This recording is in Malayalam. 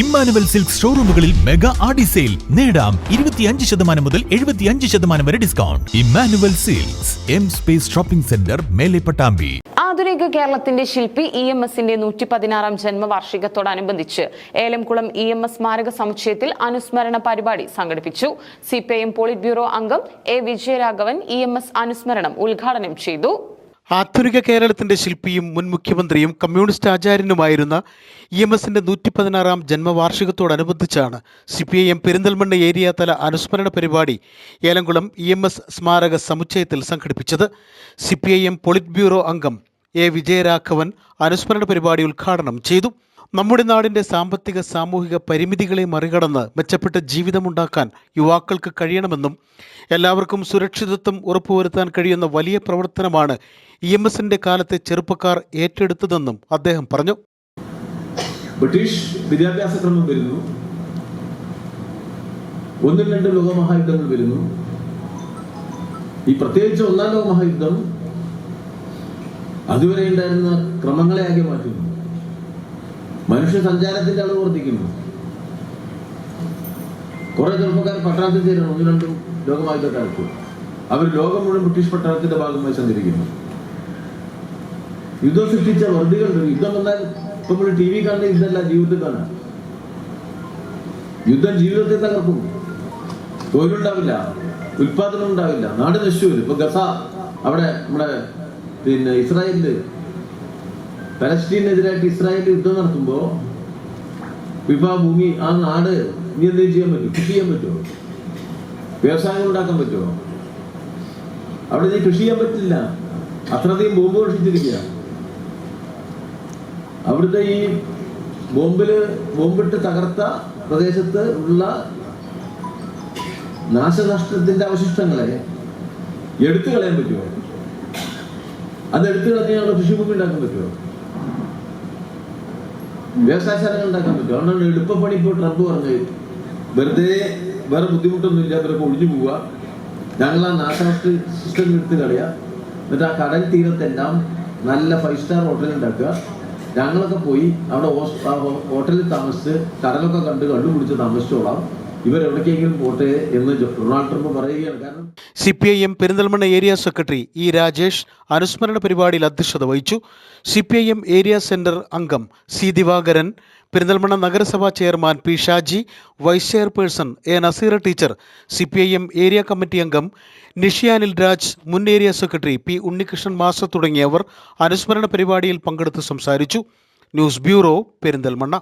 ഇമ്മാനുവൽ സിൽക്ക് ഷോറൂമുകളിൽ മെഗാ ആഡി സെയിൽ. നേടാം ഇരുപത്തിയഞ്ച് ശതമാനം മുതൽ എഴുപത്തിയഞ്ച് ശതമാനം വരെ discount Emmanuel silks M space shopping centre Mele Pattambi. ആധുനിക കേരളത്തിന്റെ ശില്പി ഇ എം എസിന്റെ നൂറ്റി പതിനാറാം ജന്മവാർഷികത്തോടനുബന്ധിച്ച് ഏലംകുളം ഇ എം എസ് സ്മാരക സമുച്ചയത്തിൽ അനുസ്മരണ പരിപാടി സംഘടിപ്പിച്ചു. C P I M polit bureau അംഗം A Vijayaraghavan E M S അനുസ്മരണം ഉദ്ഘാടനം ചെയ്തു. ആധുനിക കേരളത്തിന്റെ ശില്പിയും മുൻ മുഖ്യമന്ത്രിയും കമ്മ്യൂണിസ്റ്റ് ആചാര്യനുമായിരുന്ന ഇ എം എസിന്റെ നൂറ്റി പതിനാറാം ജന്മവാർഷികത്തോടനുബന്ധിച്ചാണ് C P I M Perinthalmanna area തല അനുസ്മരണ പരിപാടി ഏലംകുളം ഇ എം എസ് സ്മാരക സമുച്ചയത്തിൽ സംഘടിപ്പിച്ചത്. C P I M polit bureau അംഗം എ വിജയരാഘവൻ അനുസ്മരണ പരിപാടി ഉദ്ഘാടനം ചെയ്തു. നമ്മുടെ നാടിന്റെ സാമ്പത്തിക സാമൂഹിക പരിമിതികളെ മറികടന്ന് മെച്ചപ്പെട്ട ജീവിതമുണ്ടാക്കാൻ യുവാക്കൾക്ക് കഴിയണമെന്നും എല്ലാവർക്കും സുരക്ഷിതത്വം ഉറപ്പുവരുത്താൻ കഴിയുന്ന വലിയ പ്രവർത്തനമാണ് ഇ എം എസിന്റെ കാലത്തെ ചെറുപ്പക്കാർ ഏറ്റെടുത്തതെന്നും അദ്ദേഹം പറഞ്ഞു. ബ്രിട്ടീഷ് വിദ്യാഭ്യാസ ക്രമം വരുന്നു. ഒന്നും രണ്ട് ലോകമഹായുദ്ധങ്ങൾ വരുന്നു. ഈ പ്രത്യേകിച്ച് ഒന്നാം ലോകമഹായുദ്ധം അതുവരെ ഉണ്ടായിരുന്ന ക്രമങ്ങളെ ആകെ മാറ്റുന്നു. മനുഷ്യ സഞ്ചാരത്തിന്റെ അളവ് വർദ്ധിക്കുന്നു കുറെ ചെറുപ്പക്കാർ പട്ടണത്തിൽ ചേരണം ഒന്ന് രണ്ടും ലോകമഹായുദ്ധക്കാർക്ക് അവർ ലോകം മുഴുവൻ ബ്രിട്ടീഷ് പട്ടണത്തിന്റെ ഭാഗമായി സഞ്ചരിക്കുന്നു. യുദ്ധം സൃഷ്ടിച്ച വർദ്ധികൾ യുദ്ധം വന്നാൽ ഇപ്പൊ നമ്മൾ ടി വി കാണുന്ന യുദ്ധമല്ല ജീവിതത്തിൽ കാണാം യുദ്ധം ജീവിതത്തെ തകർക്കും. തൊഴിലുണ്ടാവില്ല ഉൽപാദനം ഉണ്ടാവില്ല നാട് നശിച്ചു വരും ഇപ്പൊ ഗസ അവിടെ നമ്മുടെ പിന്നെ ഇസ്രായേലിൽ പലസ്തീനെതിരായിട്ട് ഇസ്രായേൽ യുദ്ധം നടത്തുമ്പോ വിഭാഭൂമി ആ നാട് ഇനി ചെയ്യാൻ പറ്റും കൃഷി ചെയ്യാൻ പറ്റുമോ? വ്യവസായം ഉണ്ടാക്കാൻ പറ്റുമോ? അവിടെ നീ കൃഷി ചെയ്യാൻ പറ്റില്ല. അത്രയധികം ബോംബ് വർഷിച്ചിരിക്കുക അവിടുത്തെ ഈ ബോംബിൽ ബോംബിട്ട് തകർത്ത പ്രദേശത്ത് ഉള്ള നാശനഷ്ടത്തിന്റെ അവശിഷ്ടങ്ങളെ എടുത്തു കളയാൻ പറ്റുമോ? അത് എടുത്തു കളഞ്ഞാൽ കൃഷിഭൂമി ഉണ്ടാക്കാൻ പറ്റുമോ? വ്യവസായശാലകൾ ഉണ്ടാക്കാൻ പറ്റും അതുകൊണ്ടാണ് എളുപ്പപ്പണി ഇപ്പോൾ ട്രംപ് പറഞ്ഞത് വെറുതെ വേറെ ബുദ്ധിമുട്ടൊന്നുമില്ല ഇവരൊക്കെ ഒഴിഞ്ഞു പോവുക. ഞങ്ങൾ ആ നാശനഷ്ട സിസ്റ്റം എടുത്ത് കളയുക. എന്നിട്ട് ആ കടൽ തീരത്തെല്ലാം നല്ല ഫൈവ് സ്റ്റാർ ഹോട്ടൽ ഉണ്ടാക്കുക. ഞങ്ങളൊക്കെ പോയി അവിടെ ഹോട്ടലിൽ താമസിച്ച് കടലൊക്കെ കണ്ട് കണ്ടുപിടിച്ച് താമസിച്ചോളാം. ഇവരെവിടേക്കെങ്കിലും പോട്ടെ എന്ന് ഡൊണാൾഡ് ട്രംപ് പറയുകയാണ്. കാരണം C P I M Perinthalmanna area secretary E Rajesh അനുസ്മരണ പരിപാടിയിൽ അധ്യക്ഷത വഹിച്ചു. C P I M area centre അംഗം സി ദിവാകരൻ പെരിന്തൽമണ്ണ നഗരസഭാ chairman P Shaji vice chairperson A Naseera teacher C P I M area committee അംഗം നിഷിയാനിൽ രാജ് മുൻ area secretary P Unnikrishnan master തുടങ്ങിയവർ അനുസ്മരണ പരിപാടിയിൽ പങ്കെടുത്ത് സംസാരിച്ചു. News bureau Perinthalmanna.